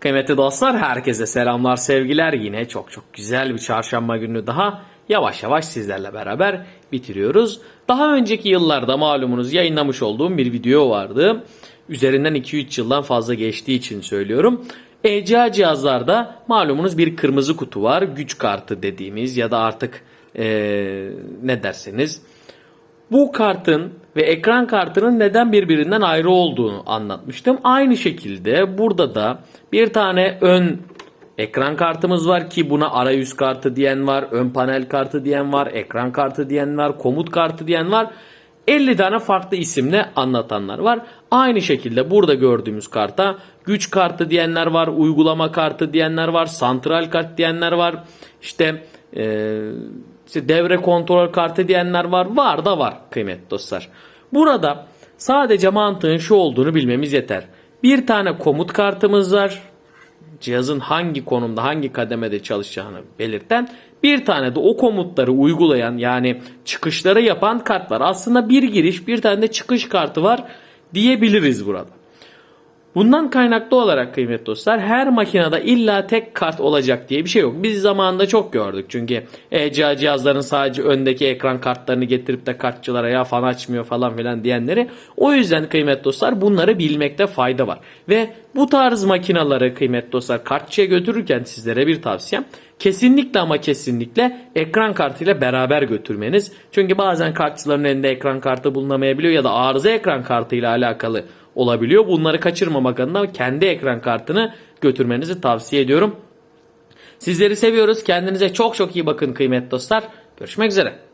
Kıymetli dostlar herkese selamlar sevgiler. Yine çok çok güzel bir çarşamba günü daha yavaş yavaş sizlerle beraber bitiriyoruz. Daha önceki yıllarda malumunuz yayınlamış olduğum bir video vardı. Üzerinden 2-3 yıldan fazla geçtiği için söylüyorum. ECA cihazlarda malumunuz bir kırmızı kutu var. Güç kartı dediğimiz ya da artık eee, ne derseniz bu kartın ve ekran kartının neden birbirinden ayrı olduğunu anlatmıştım. Aynı şekilde burada da bir tane ön ekran kartımız var ki buna arayüz kartı diyen var, ön panel kartı diyen var, ekran kartı diyen var, komut kartı diyen var. 50 tane farklı isimle anlatanlar var. Aynı şekilde burada gördüğümüz karta güç kartı diyenler var, uygulama kartı diyenler var, santral kart diyenler var. İşte eee işte devre kontrol kartı diyenler var. Var da var kıymetli dostlar. Burada sadece mantığın şu olduğunu bilmemiz yeter. Bir tane komut kartımız var. Cihazın hangi konumda hangi kademede çalışacağını belirten bir tane de o komutları uygulayan yani çıkışları yapan kart var. Aslında bir giriş bir tane de çıkış kartı var diyebiliriz burada. Bundan kaynaklı olarak kıymetli dostlar her makinede illa tek kart olacak diye bir şey yok. Biz zamanında çok gördük çünkü ECA cihazların sadece öndeki ekran kartlarını getirip de kartçılara ya fan açmıyor falan filan diyenleri. O yüzden kıymetli dostlar bunları bilmekte fayda var. Ve bu tarz makinaları kıymetli dostlar kartçıya götürürken sizlere bir tavsiyem kesinlikle ama kesinlikle ekran kartıyla beraber götürmeniz. Çünkü bazen kartçıların elinde ekran kartı bulunamayabiliyor ya da arıza ekran kartıyla alakalı olabiliyor. Bunları kaçırmamak adına kendi ekran kartını götürmenizi tavsiye ediyorum. Sizleri seviyoruz. Kendinize çok çok iyi bakın kıymetli dostlar. Görüşmek üzere.